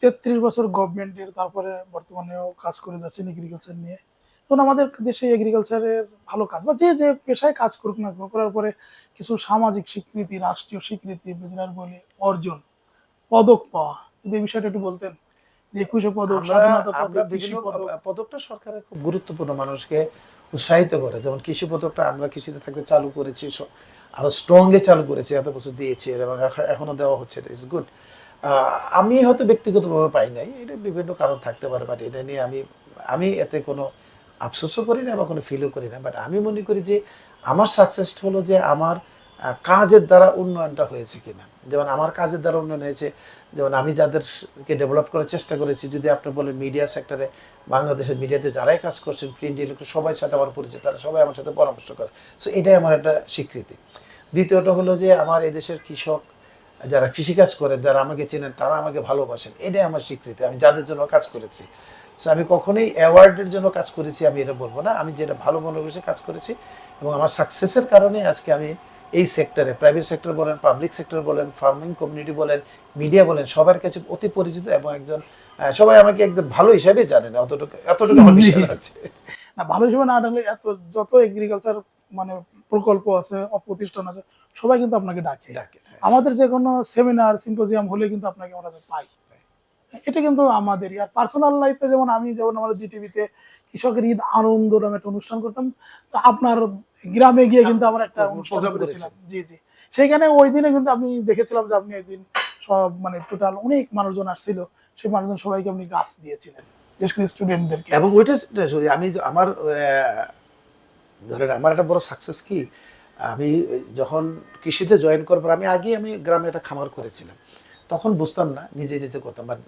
তেত্রিশ বছর গভর্নমেন্টের তারপরে বর্তমানেও কাজ করে যাচ্ছেন এগ্রিকালচার নিয়ে। এখন আমাদের দেশে এগ্রিকালচারের ভালো কাজ বা যে যে পেশায় কাজ করুক না করার পরে কিছু সামাজিক স্বীকৃতি রাষ্ট্রীয় স্বীকৃতি বেজনার বলে অর্জন পদক পাওয়া। যদি এই বিষয়টা একটু বলতেন যে একুশে পদক পদকটা সরকারের খুব গুরুত্বপূর্ণ মানুষকে উৎসাহিত করে। যেমন কৃষি পদকটা আমরা কৃষিতে থাকতে চালু করেছি আরও স্ট্রংলি চালু করেছি এত বছর দিয়েছি এবং এখনও দেওয়া হচ্ছে ইটস গুড আমি হয়তো ব্যক্তিগতভাবে পাই নাই। এটা বিভিন্ন কারণ থাকতে পারে বাট এটা নিয়ে আমি আমি এতে কোনো আফসোসও করি না বা কোনো ফিলও করি না। বাট আমি মনে করি যে আমার সাকসেস হলো যে আমার কাজের দ্বারা উন্নয়নটা হয়েছে কিনা। যেমন আমার কাজের দ্বারা উন্নয়ন হয়েছে, যেমন আমি যাদেরকে ডেভেলপ করার চেষ্টা করেছি, যদি আপনি বলেন মিডিয়া সেক্টরে বাংলাদেশের মিডিয়াতে যারাই কাজ করছেন প্রিন্ট ইলেকট্রন সবাই সাথে আমার পরিচয় তারা সবাই আমার সাথে পরামর্শ করে। সো এটাই আমার একটা স্বীকৃতি। দ্বিতীয়টা হলো যে আমার এদেশের কৃষক যারা কৃষিকাজ করেন যারা আমাকে চেনেন তারা আমাকে ভালোবাসেন। এটাই আমার স্বীকৃতি। আমি যাদের জন্য কাজ করেছি। সো আমি কখনোই অ্যাওয়ার্ডের জন্য কাজ করেছি আমি এটা বলব না। আমি যেটা ভালো মনে করেছি কাজ করেছি এবং আমার সাকসেসের কারণে আজকে আমি এই সেক্টরে প্রাইভেট সেক্টর বলেন পাবলিক সেক্টর বলেন ফার্মিং কমিউনিটি বলেন মিডিয়া বলেন সবার কাছে অতি পরিচিত এবং একজন সবাই আমাকে একদম ভালো হিসাবে জানেন অতটুকু এতটুকু আমার বিশ্বাস আছে। না ভালো হিসেবে না ডাকলে এত যত এগ্রিকালচার মানে প্রকল্প আছে প্রতিষ্ঠান আছে সবাই কিন্তু আপনাকে ডাকে। ডাকে, হ্যাঁ। আমাদের যে কোনো সেমিনার সিম্পোজিয়াম হলে কিন্তু আপনাকে আমরা পাই। এটা কিন্তু আমাদেরই। আর পার্সোনাল লাইফে যেমন আমি যেমন আমাদের জিটিভিতে কৃষকের ঈদ আনন্দ নামে একটা অনুষ্ঠান করতাম তো আপনার গ্রামে গিয়ে কিন্তু আমরা একটা অনুষ্ঠান করেছিলাম। জি জি। সেইখানে ওই দিনে কিন্তু আমি দেখেছিলাম যে আপনি একদিন সব মানে টোটাল অনেক মানুষজন আসছিল সেই মানুষজন সবাইকে আপনি গাছ দিয়েছিলেন বিশেষ করে স্টুডেন্টদেরকে এবং ওইটা যদি আমি আমার ধরেন আমার একটা বড় সাকসেস কি? আমি যখন কৃষিতে জয়েন করবার আমি আগে আমি গ্রামে একটা খামার করেছিলাম। তখন বুঝতাম না নিজে নিজে করতাম। বাট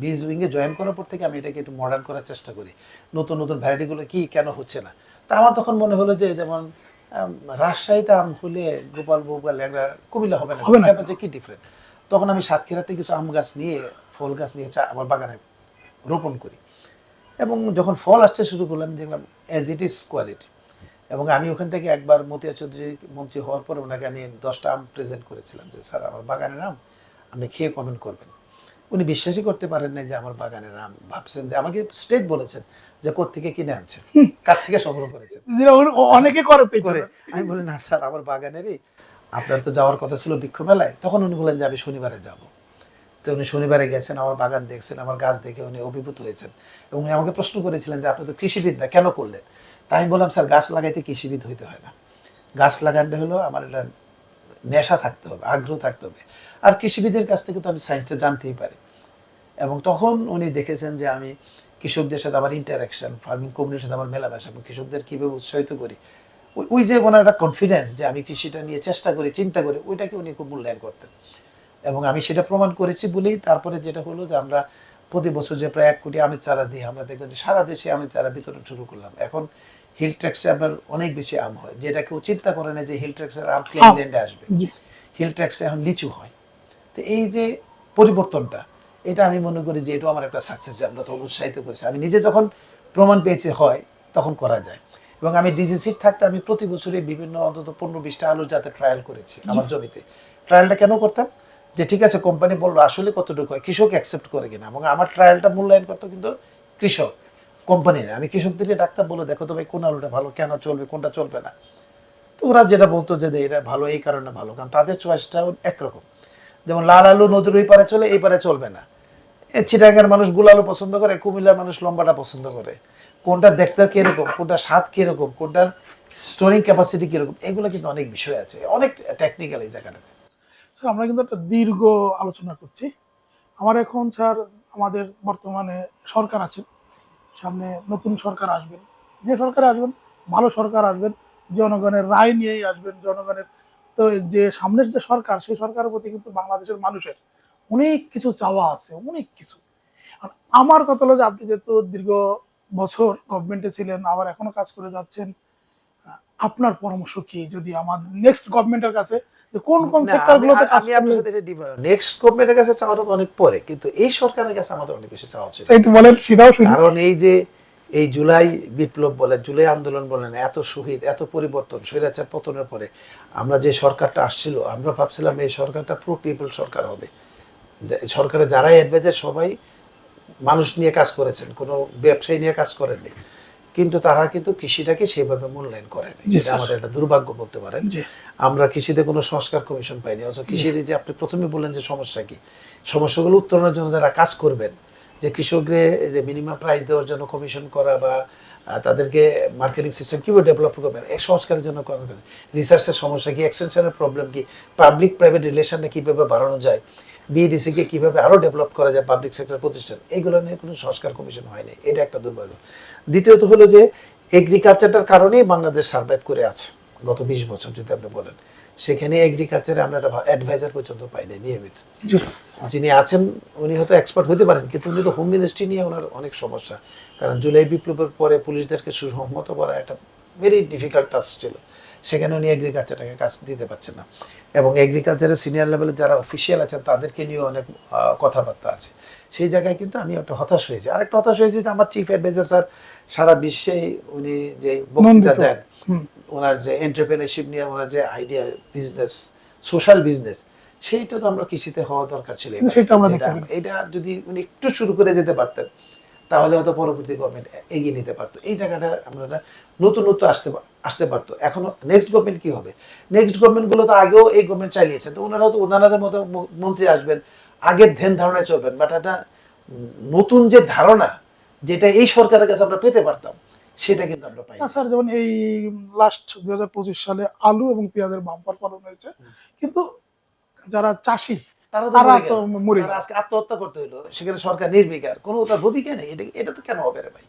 বীজ উইংয়ে জয়েন করার পর থেকে আমি এটাকে একটু মডার্ন করার চেষ্টা করি। নতুন নতুন ভ্যারাইটিগুলো কি কেন হচ্ছে না? তা আমার তখন মনে হলো যে যেমন রাজশাহীতে আম হলে গোপাল বউ বা ল্যাংড়া কুমিল্লা হবে না। হবে না। কি ডিফারেন্ট তখন আমি সাতক্ষীরাতে কিছু আম গাছ নিয়ে ফল গাছ নিয়ে আমার বাগানে রোপণ করি। এবং যখন ফল আসতে শুরু করলাম দেখলাম অ্যাজ ইট ইজ কোয়ালিটি এবং আমি ওখান থেকে একবার মতিয়া চৌধুরী মন্ত্রী হওয়ার পরে ওনাকে আমি দশটা আম প্রেজেন্ট করেছিলাম যে স্যার আমার বাগানের আম আপনি খেয়ে কমেন্ট করবেন। উনি বিশ্বাসই করতে পারেন না যে আমার বাগানের আম। ভাবছেন যে আমাকে স্ট্রেট বলেছেন যে কোত্থেকে কিনে আনছেন? কার থেকে সংগ্রহ করেছেন? অনেকে করে করে আমি বলি না স্যার আমার বাগানেরই আপনার তো যাওয়ার কথা ছিল বৃক্ষ মেলায় তখন উনি বলেন যে আমি শনিবারে যাব। তো উনি শনিবারে গেছেন আমার বাগান দেখছেন আমার গাছ দেখে উনি অভিভূত হয়েছেন। এবং উনি আমাকে প্রশ্ন করেছিলেন যে আপনি তো কৃষিবিদ না কেন করলেন? তাই আমি বললাম, স্যার, গাছ লাগাইতে কৃষিবিদ হইতে হয় না। গাছ লাগানটা হলো আমার একটা নেশা থাকতে হবে, আগ্রহ থাকতে হবে। আর কৃষিবিদের কাছ থেকে তো আমি সায়েন্সটা জানতেই পারি। এবং তখন উনি দেখেছেন যে আমি কৃষকদের সাথে আমার ইন্টারাকশন ফার্মিং কমিউনিটির সাথে আমার মেলামেশা এবং কৃষকদের কীভাবে উৎসাহিত করি। ওই যে ওনার একটা কনফিডেন্স যে আমি কৃষিটা নিয়ে চেষ্টা করি, চিন্তা করি, ওইটাকে উনি খুব মূল্যায়ন করতেন। এবং আমি সেটা প্রমাণ করেছি বলেই তারপরে যেটা হলো যে আমরা প্রতি বছর যে প্রায় এক কোটি আমের চারা দিই, আমরা দেখলাম যে সারা দেশে আমের চারা বিতরণ শুরু করলাম। এখন হিল ট্র্যাক্সে আপনার অনেক বেশি আম হয়। যেটা কেউ চিন্তা করে না যে হিল ট্র্যাক্সের আম প্লেনল্যান্ডে আসবে। হিল ট্র্যাক্সে এখন লিচু হয়। তো এই যে পরিবর্তনটা এটা আমি মনে করি যে এটাও আমার একটা সাকসেস যে আমরা তো উৎসাহিত করেছি। আমি নিজে যখন প্রমাণ পেয়েছি হয় তখন করা যায়। এবং আমি ডিজিসির থাকতে আমি প্রতি বছরই বিভিন্ন অন্তত পনেরো বিশটা আলুর যাতে ট্রায়াল করেছি আমার জমিতে। ট্রায়ালটা কেন করতাম? যে ঠিক আছে কোম্পানি বলল আসলে কতটুকু হয়? কৃষক অ্যাকসেপ্ট করে কিনা। এবং আমার ট্রায়ালটা মূল্যায়ন করতো কিন্তু কৃষক। কোম্পানি না আমি কৃষকদেরকে ডাক্তার বলে দেখো তো ভাই, কোন আলুটা ভালো, কেন চলবে, কোনটা চলবে না? তো ওরা যেটা বলতো যে এটা ভালো, এই কারণে ভালো। কারণ তাদের চয়েসটা একরকম। যেমন লাল আলু নদীর ওই পারে চলে, এই পারে চলবে না। চিটাঙ্গের মানুষ গুল আলু পছন্দ করে, কুমিল্লার মানুষ লম্বাটা পছন্দ করে। কোনটা দেখতে কীরকম, কোনটা স্বাদ কীরকম, কোনটার স্টোরিং ক্যাপাসিটি কীরকম, এগুলো কিন্তু অনেক বিষয় আছে। অনেক টেকনিক্যাল এই জায়গাটাতে। স্যার, আমরা কিন্তু একটা দীর্ঘ আলোচনা করছি। আমার এখন, স্যার, আমাদের বর্তমানে সরকার আছে সামনে নতুন সরকার আসবেন। যে সরকার আসবেন, ভালো সরকার আসবেন, জনগণের রায় নিয়েই আসবেন, জনগণের তো যে সামনের যে সরকার, সেই সরকারের প্রতি কিন্তু বাংলাদেশের মানুষের অনেক কিছু চাওয়া আছে, অনেক কিছু। আমার কথা হলো যে আপনি যেহেতু দীর্ঘ বছর গভর্নমেন্টে ছিলেন, আবার এখনও কাজ করে যাচ্ছেন আপনার পরামর্শ কি? যদি আমার নেক্সট গভর্নমেন্টের কাছে কোন কোন সেক্টরগুলোতে কাজ করলে নেক্সট গভর্নমেন্টের কাছে চাওয়াটা তো অনেক পরে কিন্তু এই সরকারের কাছে আমাদের অনেক বেশি চাওয়া ছিল একটু বলেন সেটাও কারণ এই যে এই জুলাই বিপ্লব বলেন জুলাই আন্দোলন বলেন এত শহীদ এত পরিবর্তন স্বৈরাচার পতনের পরে আমরা যে সরকারটা আসছিল আমরা ভাবছিলাম এই সরকারটা প্রো পিপল সরকার হবে। সরকারের যারাই অ্যাডভাইজার সবাই মানুষ নিয়ে কাজ করেছেন কোনো ব্যবসায়ী নিয়ে কাজ করেননি। কিন্তু তারা কিন্তু কৃষিটাকে সেভাবে মূল্যায়ন করেনি। আমাদের একটা দুর্ভাগ্য বলতে পারেন। আমরা কৃষিতে কোনো সংস্কার কমিশন পাইনি অথচ কৃষির যে আপনি প্রথমে বললেন যে সমস্যা কি সমস্যাগুলো উত্তরণের জন্য যারা কাজ করবেন যে কৃষকরে যে মিনিমাম প্রাইস দেওয়ার জন্য কমিশন করা বা তাদেরকে মার্কেটিং সিস্টেম কীভাবে ডেভেলপ করবেন এই সংস্কারের জন্য করবেন। রিসার্চের সমস্যা কি এক্সটেনশনের প্রবলেম কি পাবলিক প্রাইভেট রিলেশনটা কীভাবে বাড়ানো যায় বিএডিসি কে কীভাবে আরও ডেভেলপ করা যায় পাবলিক সেক্টর প্রতিষ্ঠান এইগুলো নিয়ে কোনো সংস্কার কমিশন হয়নি এটা একটা দুর্ভাগ্য। দ্বিতীয়ত হলো যে এগ্রিকালচারটার কারণেই বাংলাদেশ সার্ভাইভ করে আছে গত বিশ বছর যদি আপনি বলেন। সেখানে এগ্রিকালচারে আমরা একটা অ্যাডভাইজার পর্যন্ত পাইনি নিয়মিত। জি। যিনি আছেন উনি হয়তো এক্সপার্ট হতে পারেন কিন্তু উনি তো হোম মিনিস্ট্রি নিয়ে ওনার অনেক সমস্যা। কারণ জুলাই বিপ্লবের পরে পুলিশদেরকে সুসংহত করা একটা ভেরি ডিফিকাল্ট টাস্ক ছিল। সেখানে উনি এগ্রিকালচারটাকে কাজ দিতে পারছেন না। এবং এগ্রিকালচারের সিনিয়র লেভেলে যারা অফিসিয়াল আছেন তাদেরকে নিয়ে অনেক কথাবার্তা আছে। সেই জায়গায় কিন্তু আমি একটা হতাশ হয়েছি। আরেকটা হতাশ হয়েছি যে আমার চিফ অ্যাডভাইজার স্যার সারা বিশ্বে উনি যে বক্তৃতা দেন ওনার যে এন্টারপ্রেনারশিপ নিয়ে ওনার যে আইডিয়া বিজনেস সোশ্যাল বিজনেস সেইটা তো আমরা কৃষিতে হওয়া দরকার ছিল। এটা যদি উনি একটু শুরু করে যেতে পারতেন তাহলে হয়তো পরবর্তী গভর্নমেন্ট এগিয়ে নিতে পারতো। এই জায়গাটা আমরা একটা নতুনত্ব আসতে আসতে পারতো। এখনও নেক্সট গভর্নমেন্ট কি হবে? নেক্সট গভর্নমেন্টগুলো তো আগেও এই গভর্নমেন্ট চালিয়েছে তো ওনারা তো ওনাদের মতো মন্ত্রী আসবেন আগের ধ্যান ধারণায় চলবেন বাট একটা নতুন যে ধারণা যেটা এই সরকারের কাছে আমরা পেতে পারতাম সেটা কিন্তু আমরা পাই স্যার যেমন এই লাস্ট দুই হাজার পঁচিশ সালে আলু এবং পেঁয়াজের বাম্পার ফলন হয়েছে কিন্তু যারা চাষি তারা তো মরে। আজকে আত্মহত্যা করতে হইল সেখানে সরকার নির্বিকার কোনো তার ভূমিকা নেই? এটা এটা তো কেন হবে রে ভাই?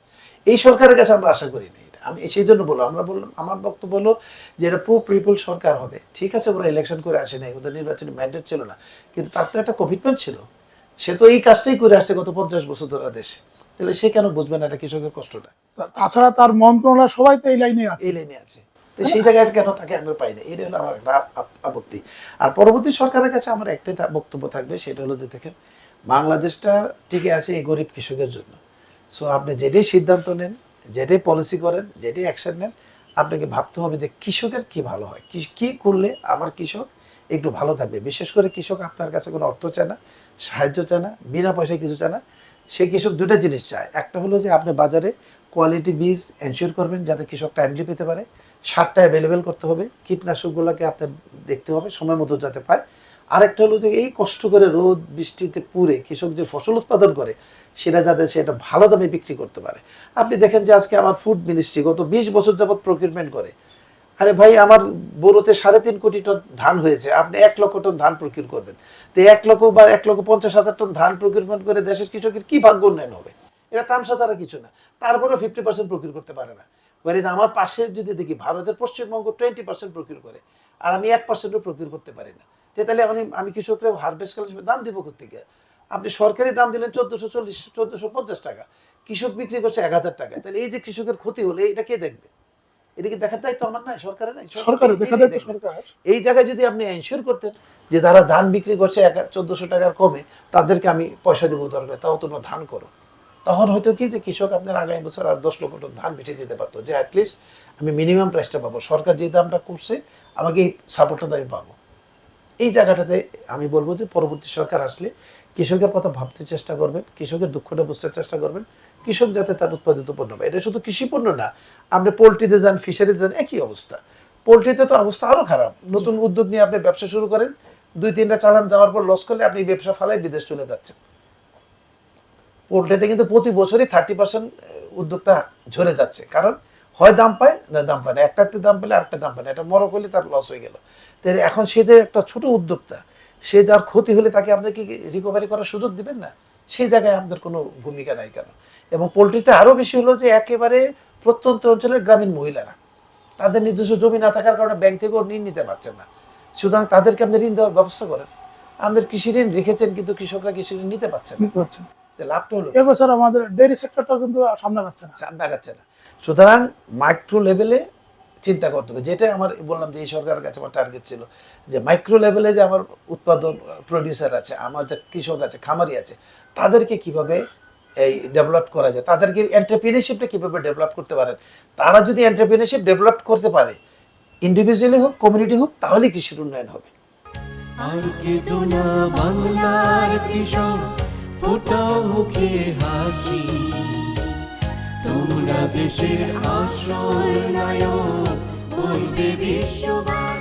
এই সরকারের কাছে আমরা আশা করি না এটা আমি সেই জন্য বললাম আমরা বললাম আমার বক্তব্য হলো যে এটা প্রো পিপল সরকার হবে। ঠিক আছে ওরা ইলেকশন করে আসে নাই ওদের নির্বাচনী ম্যান্ডেট ছিল না কিন্তু তার তো একটা কমিটমেন্ট ছিল। সে তো এই কাজটাই করে আসছে গত পঞ্চাশ বছর ধরে দেশে। তাহলে সে কেন বুঝবে না এটা কৃষকের কষ্টটা? তাছাড়া তার মন্ত্রণালয় সবাই তো এই লাইনে আছে। এই লাইনে আছে। তো সেই জায়গায় কেন তাকে আমরা পাই না? এটা হলো আমার একটা আপ- আপত্তি। আর পরবর্তী সরকারের কাছে আমার একটাই বক্তব্য থাকবে সেটা হলো যে দেখেন বাংলাদেশটা টিকে আছে এই গরিব কৃষকের জন্য। সো আপনি যেটাই সিদ্ধান্ত নেন যেটাই পলিসি করেন, যেটাই অ্যাকশন নেন, আপনাকে ভাবতে হবে যে কৃষকের কি ভালো হয়? কি করলে আমার কৃষক একটু ভালো থাকবে? বিশেষ করে কৃষক আপনার কাছে কোনো অর্থ চায় না, সাহায্য চায় না, বিনা পয়সায় কিছু চায় না, সে কৃষক দুটা জিনিস চায়। একটা হলো যে আপনি বাজারে কোয়ালিটি বীজ এনশিওর করবেন যাতে কৃষক টাইমলি পেতে পারে। সারটা অ্যাভেলেবেল করতে হবে, কীটনাশকগুলোকে আপনার দেখতে হবে, সময় মতো যাতে পায়। আরেকটা হলো যে এই কষ্ট করে রোদ, বৃষ্টিতে পুড়ে কৃষক যে ফসল উৎপাদন করে সেটা যাতে সেটা ভালো দামে বিক্রি করতে পারে। আপনি দেখেন যে আজকে আমার ফুড মিনিস্ট্রি গত বিশ বছর যাবৎ প্রকিউরমেন্ট করে। আরে ভাই, আমার বড়োতে সাড়ে তিন কোটি টন ধান হয়েছে, আপনি এক লক্ষ টন ধান প্রকিউর করবেন। তো এক লক্ষ বা এক লক্ষ পঞ্চাশ হাজার টন ধান প্রকিউরমেন্ট করে দেশের কৃষকের কি ভাগ্য উন্নয়ন হবে? এটা তামসা ছাড়া কিছু না। তারপরেও ফিফটি পার্সেন্ট প্রকিউর করতে পারে না। ওয়ারিজ আমার পাশে যদি দেখি ভারতের পশ্চিমবঙ্গ টোয়েন্টি পার্সেন্ট প্রকিউর করে, আর আমি এক পার্সেন্টও প্রকিউর করতে পারি না। তাহলে আমি আমি কৃষকরা হারভেস্ট কালের দাম দিব কোথেকে আপনি সরকারি দাম দিলেন চোদ্দশো চল্লিশ চোদ্দশো পঞ্চাশ টাকা। কৃষক বিক্রি করছে এক হাজার টাকায় তাহলে এই যে কৃষকের ক্ষতি হলে এটা কে দেখবে? এটা কি দেখার দায়িত্ব আমার নাই? সরকারের নাই? সরকারের দেখা যায় সরকার এই জায়গায় যদি আপনি এনশিওর করতেন যে যারা ধান বিক্রি করছে এক চোদ্দশো টাকার কমে তাদেরকে আমি পয়সা দেবো দরকার তাও তোমরা ধান করো। তখন হয়তো কি যে কৃষক আপনার আগামী বছর আর দশ লক্ষ টন ধান বেঁচে দিতে পারতো। যে অ্যাটলিস্ট আমি মিনিমাম প্রাইসটা পাবো। সরকার যে দামটা করছে আমাকে এই সাপোর্টটা আমি পাবো। এই জায়গাটাতে আমি বলব যে পরবর্তী সরকার আসলে কৃষকের কথা ভাবতে চেষ্টা করবেন কৃষকের দুঃখটা বুঝতে চেষ্টা করবেন কৃষক যাতে তার উৎপাদিত পণ্য পায়। এটা শুধু কৃষি পণ্য না আপনি পোলট্রিতে যান ফিশারিতে যান একই অবস্থা। পোলট্রিতে তো অবস্থা আরও খারাপ। নতুন উদ্যোগ নিয়ে আপনি ব্যবসা শুরু করেন দুই তিনটা চালান যাওয়ার পর লস করলে আপনি ব্যবসা ফালাই বিদেশ চলে যাচ্ছেন। পোলট্রিতে কিন্তু প্রতি বছরই থার্টি পার্সেন্ট উদ্যোক্তা ঝরে যাচ্ছে। কারণ হয় দাম পায় না দাম পায় না। একটাতে দাম পেলে আরেকটা দাম পায় না। এটা মরক হলে তার লস হয়ে গেল। তাই এখন সে যে একটা ছোট উদ্যোক্তা সে যার ক্ষতি হলে তাকে আপনি কি রিকভারি করার সুযোগ দিবেন না? সেই জায়গায় আমাদের কোনো ভূমিকা নাই কেন? এবং পোলট্রিতে আরও বেশি হলো যে একেবারে প্রত্যন্ত অঞ্চলের গ্রামীণ মহিলারা তাদের নিজস্ব জমি না থাকার কারণে ব্যাংক থেকেও ঋণ নিতে পারছেন না। সুতরাং তাদেরকে আপনি ঋণ দেওয়ার ব্যবস্থা করেন। আমাদের কৃষি ঋণ রেখেছেন কিন্তু কৃষকরা কৃষি ঋণ নিতে পারছেন না। লাভটা হলো এর বছর আমাদের ডেয়ারি সেক্টরটাও কিন্তু সামনে যাচ্ছে না। সামনে আগাচ্ছে না। সুতরাং মাইক্রো লেভেলে চিন্তা করতে হবে। যেটাই আমার বললাম যে এই সরকারের কাছে আমার টার্গেট ছিল যে মাইক্রো লেভেলে যে আমার উৎপাদন প্রডিউসার আছে, আমার যে কৃষক আছে, খামারি আছে, তাদেরকে কীভাবে এই ডেভেলপ করা যায়, তাদেরকে এন্টারপ্রিনারশিপটা কীভাবে ডেভেলপ করতে পারেন? তারা যদি এন্টারপ্রিনারশিপ ডেভেলপ করতে পারে ইন্ডিভিজুয়ালি হোক কমিউনিটি হোক, তাহলে কৃষির উন্নয়ন হবে। তোমরা দেশের আসল নায়ক। বলবে বিশ্ববাস